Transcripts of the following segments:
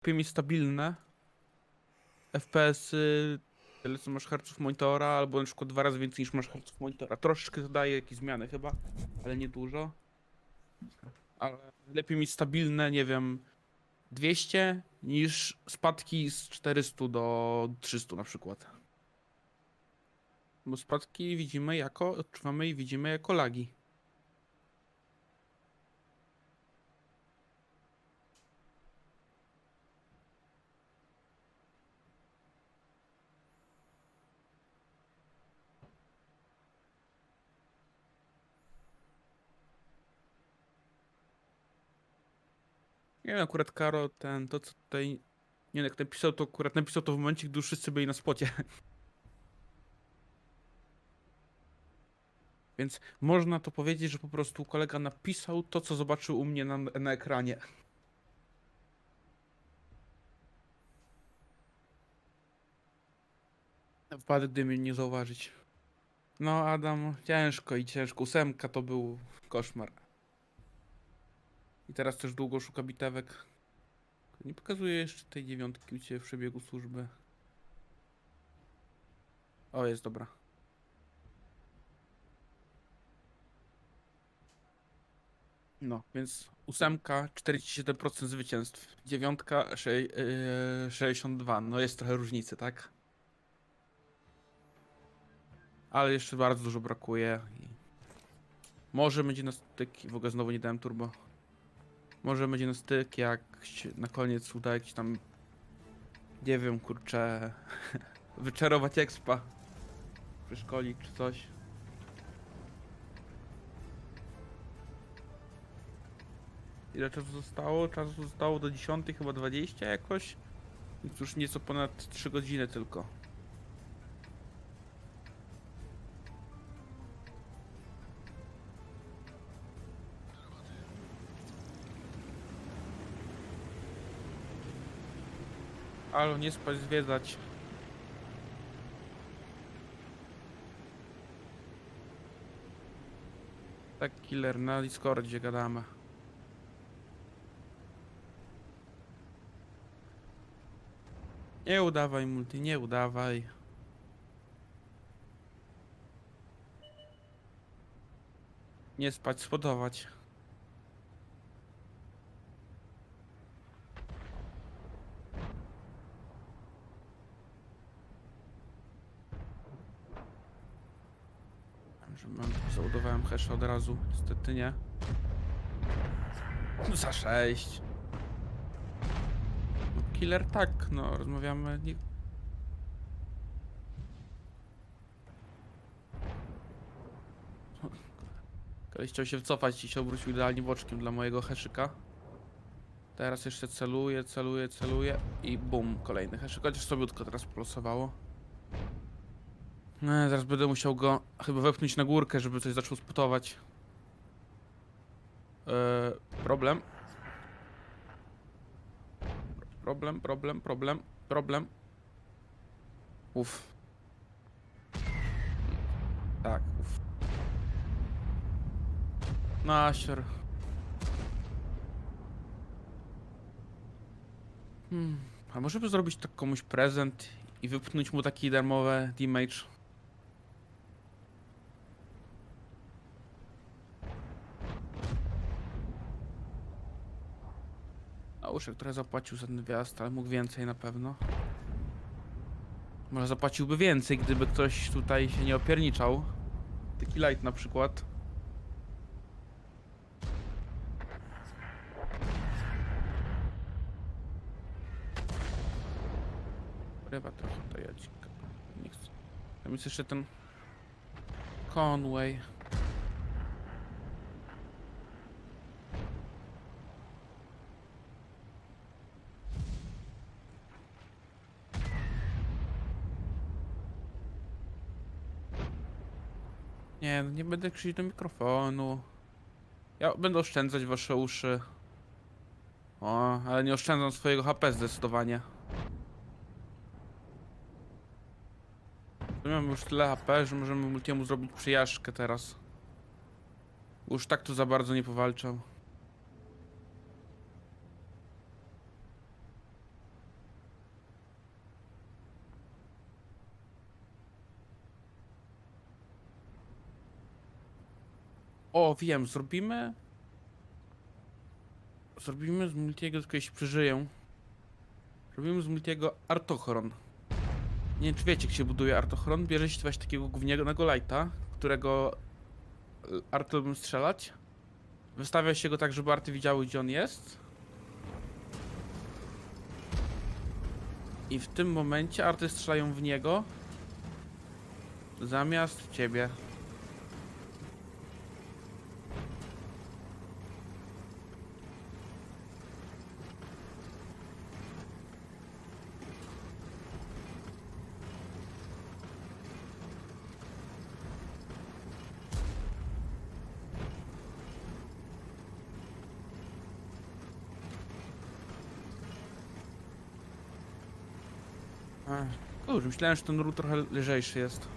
lepiej mieć stabilne FPS-y, tyle co masz herców monitora, albo na przykład dwa razy więcej niż masz herców monitora. Troszeczkę daje jakieś zmiany chyba, ale nie dużo. Ale lepiej mieć stabilne, nie wiem, 200 niż spadki z 400 do 300 na przykład. Bo spadki widzimy jako, odczuwamy i widzimy jako lagi. Nie wiem, akurat Karo, ten, to co tutaj, nie wiem, jak napisał, to akurat napisał to w momencie, gdy wszyscy byli na spocie. Więc można to powiedzieć, że po prostu kolega napisał to, co zobaczył u mnie na, na ekranie. Wypadek, gdy mnie nie zauważyć. No, Adam, ciężko i ciężko. Ósemka to był koszmar. I teraz też długo szuka bitewek. Nie pokazuje jeszcze tej dziewiątki u Ciebie w przebiegu służby. O, jest dobra. No, więc ósemka 47% zwycięstw, dziewiątka sze- yy, 62. No jest trochę różnicy, tak? Ale jeszcze bardzo dużo brakuje. Może będzie na styk. W ogóle znowu nie dałem turbo. Może będzie na styk, jak na koniec uda jakiś tam. Nie wiem, kurczę. wyczarować expa. Przeszkolić czy coś. Ile czasu zostało? Czasu zostało do 10, chyba 20 jakoś. Więc już nieco ponad 3 godziny tylko. Alo, nie spać, zwiedzać. Tak, killer, na Discordzie gadamy. Nie udawaj multi, nie udawaj. Nie spać, spodować. Że mam, załadowałem hash od razu, niestety nie. Za 6. No, killer tak, no rozmawiamy. Nie... Koleś chciał się wycofać i się obrócił idealnie boczkiem dla mojego heszyka. Teraz jeszcze celuję, celuję, celuję i bum, kolejny heszyk. Chociaż sobiutko teraz polosowało. No, zaraz będę musiał go chyba wepchnąć na górkę, żeby coś zaczął spotować. Eee, problem. Problem, problem, problem, problem. Uff. Tak, uff. Nasior. Hmm. A może by zrobić tak komuś prezent i wypchnąć mu taki darmowy damage? Nauszek trochę zapłacił za ten wjazd, ale mógł więcej na pewno. Może zapłaciłby więcej, gdyby ktoś tutaj się nie opierniczał. Taki light na przykład. Ryba trochę to jadź. Nie chcę. Tam jest jeszcze ten Conway. Nie, będę krzyczeć do mikrofonu. Ja będę oszczędzać wasze uszy. O, ale nie oszczędzam swojego HP zdecydowanie. Mam już tyle HP, że możemy multiemu zrobić przyjażdżkę teraz. Już tak tu za bardzo nie powalczał. O, wiem, zrobimy... Zrobimy z Multiego, tylko jeśli przeżyję. Robimy z Multiego Artochron. Nie wiem, czy wiecie, jak się buduje Artochron. Bierze się właśnie takiego gównianego lighta, którego y, Arty lubią strzelać. Wystawia się go tak, żeby Arty widziały, gdzie on jest. I w tym momencie Arty strzelają w niego. Zamiast w ciebie. Kurczę, myślałem, że ten ród trochę lżejszy jest.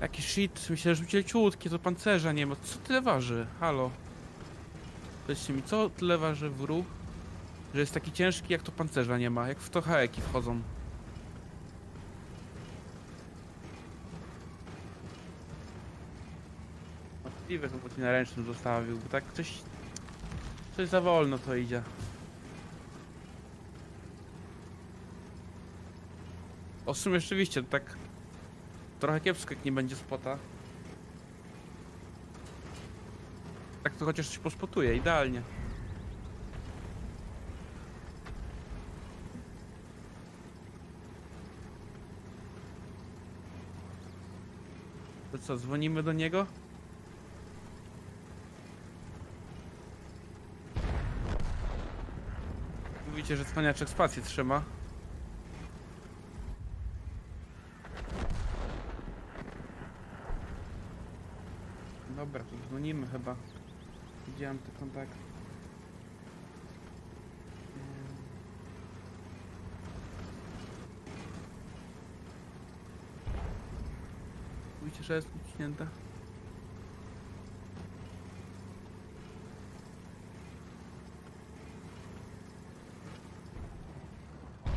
Jaki shit, myślę, że rzucił ciutkie, to pancerza nie ma. Co tyle waży? Halo. Powiedzcie mi, co tyle waży w ruch? Że jest taki ciężki, jak to pancerza nie ma, jak w to haeki wchodzą. Możliwe, że na ręcznym zostawił, bo tak coś... Coś za wolno to idzie. O, w sumie rzeczywiście, tak... Trochę kiepsko, jak nie będzie spota. Tak to chociaż coś pospotuje, idealnie. To co, dzwonimy do niego? Mówicie, że cwaniaczek spację trzyma. Dobra, to dzwonimy chyba. Widziałem te kontakty. Że jest uciśnięte.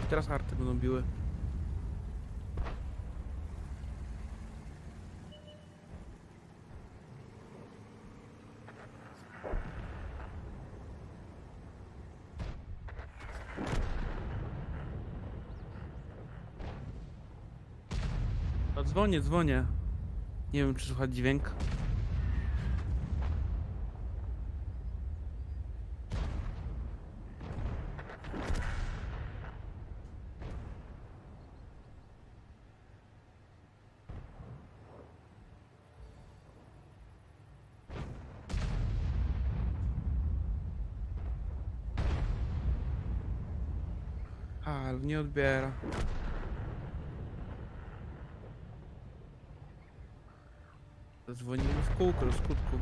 I teraz arty będą biły. Dzwonię, dzwonię. Nie wiem, czy słychać dźwięk. Nie odbiera. Dzwonimy w kółko do skutku.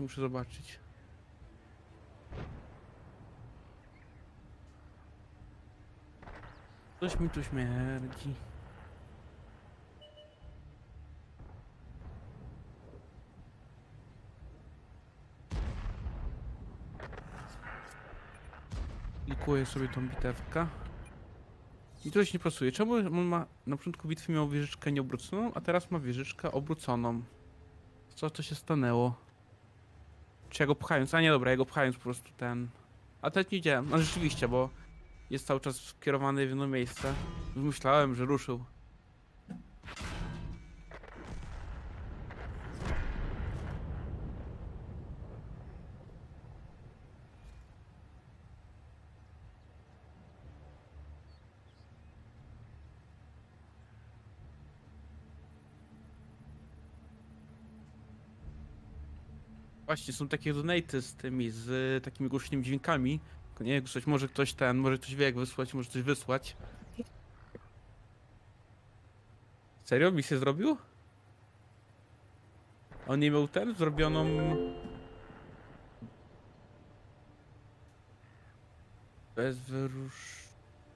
Muszę zobaczyć. Coś mi tu śmierdzi. Klikuję sobie tą bitewkę. I coś nie pasuje. Czemu on ma na początku bitwy miał wieżyczkę nieobróconą, a teraz ma wieżyczkę obróconą? Co to się stanęło? Czy ja go pchając? A nie dobra, ja go pchając po prostu ten. A ten nie działa. No rzeczywiście, bo jest cały czas skierowany w inne miejsce. Myślałem, że ruszył. Właśnie, są takie donaty z tymi, z takimi głośnymi dźwiękami nie? Ktoś, może ktoś ten, może ktoś wie jak wysłać, może coś wysłać. Serio? Mi się zrobił? On nie miał ten, zrobioną... Bez wyrusz...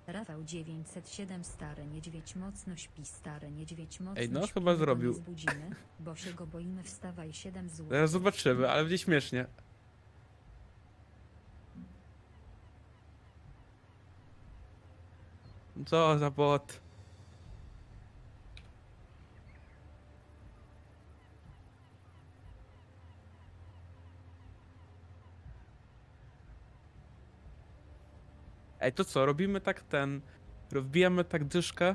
Rafał 907 stary niedźwiedź mocno śpi stary niedźwiedź mocno Ej, no, śpi, chyba zrobił. nie Zbudzimy, bo się go boimy wstawaj 7 zł. Zaraz zobaczymy, ale będzie śmiesznie. Co za bot? Ej, to co, robimy tak ten... Wbijamy tak dyszkę.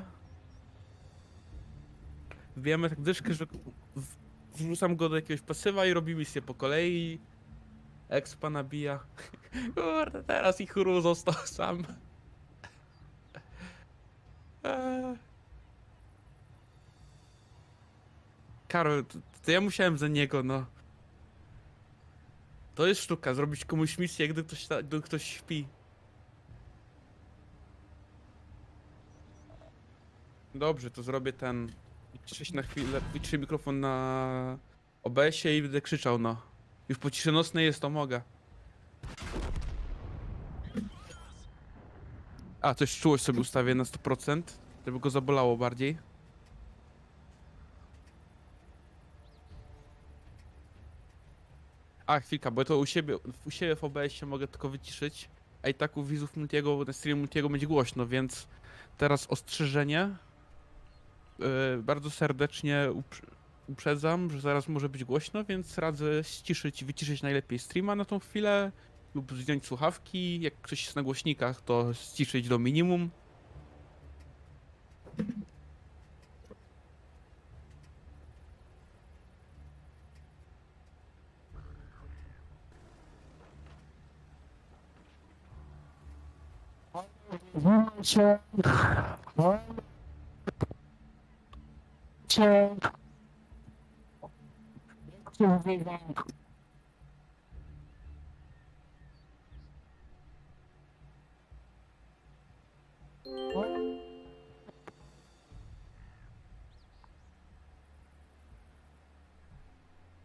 Wbijamy tak dyszkę, że wrzucam go do jakiegoś pasywa i robi misję po kolei. Expa nabija. Kurde, teraz ich został sam. Eee. Karol, to, to ja musiałem za niego, no. To jest sztuka, zrobić komuś misję, gdy ktoś, gdy ktoś śpi. Dobrze, to zrobię ten. Wyciszę się na chwilę, wyciszę mikrofon na OBS-ie i będę krzyczał, no. Już po ciszy nocnej jest, to mogę. A, coś czułość sobie ustawię na 100%, żeby go zabolało bardziej. A, chwilka, bo to u siebie, u siebie w OBS-ie mogę tylko wyciszyć, a i tak u widzów Multiego, na streamie Multiego będzie głośno, więc teraz ostrzeżenie. Yy, bardzo serdecznie uprz- uprzedzam, że zaraz może być głośno, więc radzę ściszyć i wyciszyć najlepiej streama na tą chwilę lub zdjąć słuchawki. Jak coś jest na głośnikach, to ściszyć do minimum.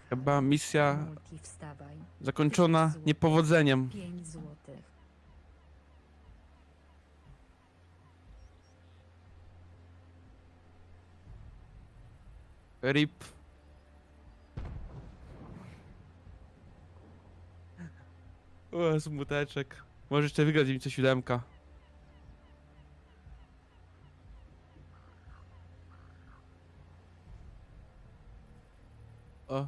Chyba misja Multi wstawaj. zakończona niepowodzeniem. 5 złotych. RIP. O, smuteczek. Może jeszcze wygrać mi coś siódemka. O.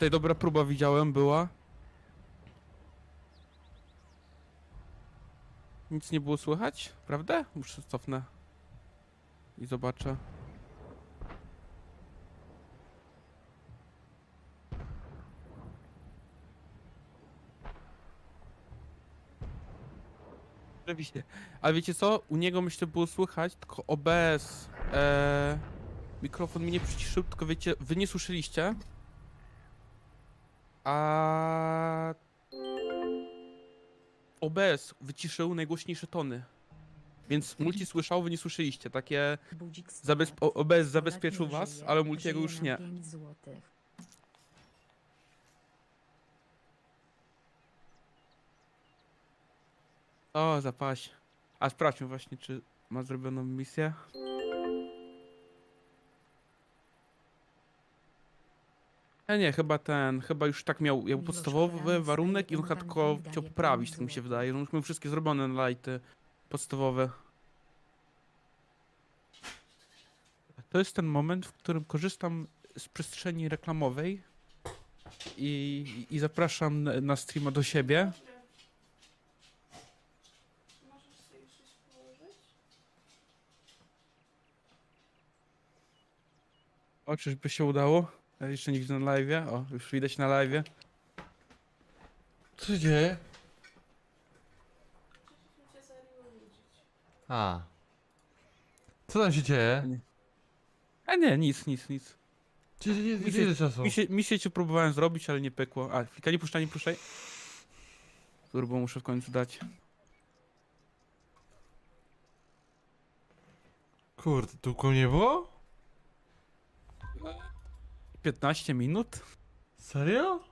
Tutaj dobra próba widziałem, była. Nic nie było słychać, prawda? Muszę cofnę. I zobaczę. Oczywiście. Ale wiecie co? U niego myślę było słychać, tylko OBS. E, mikrofon mnie nie przyciszył, tylko wiecie, wy nie słyszeliście. A OBS wyciszył najgłośniejsze tony. Więc multi słyszał, wy nie słyszeliście. Takie zabez OBS zabezpieczył was, ale multiego już nie. 5 złotych. O, zapaść. A sprawdźmy właśnie, czy ma zrobioną misję. Ja nie, chyba ten, chyba już tak miał, miał podstawowy warunek i on chyba tylko chciał poprawić, tak mi się wydaje. On już miał wszystkie zrobione na lighty podstawowe. To jest ten moment, w którym korzystam z przestrzeni reklamowej i, i zapraszam na- streama do siebie. O, czyżby się udało? Ja jeszcze nie widzę na live. O, już widać na live. Co się dzieje? Cię. A. Co tam się dzieje? A nie, nic, nic, nic. Gdzie, gdzie, Mi gdzie się- jest czasu? Misję, misję ci próbowałem zrobić, ale nie pykło. A, chwilka, nie puszczaj, nie puszczaj. Turbo muszę w końcu dać. Kurde, tu koło nie było? 15 minut? Serio?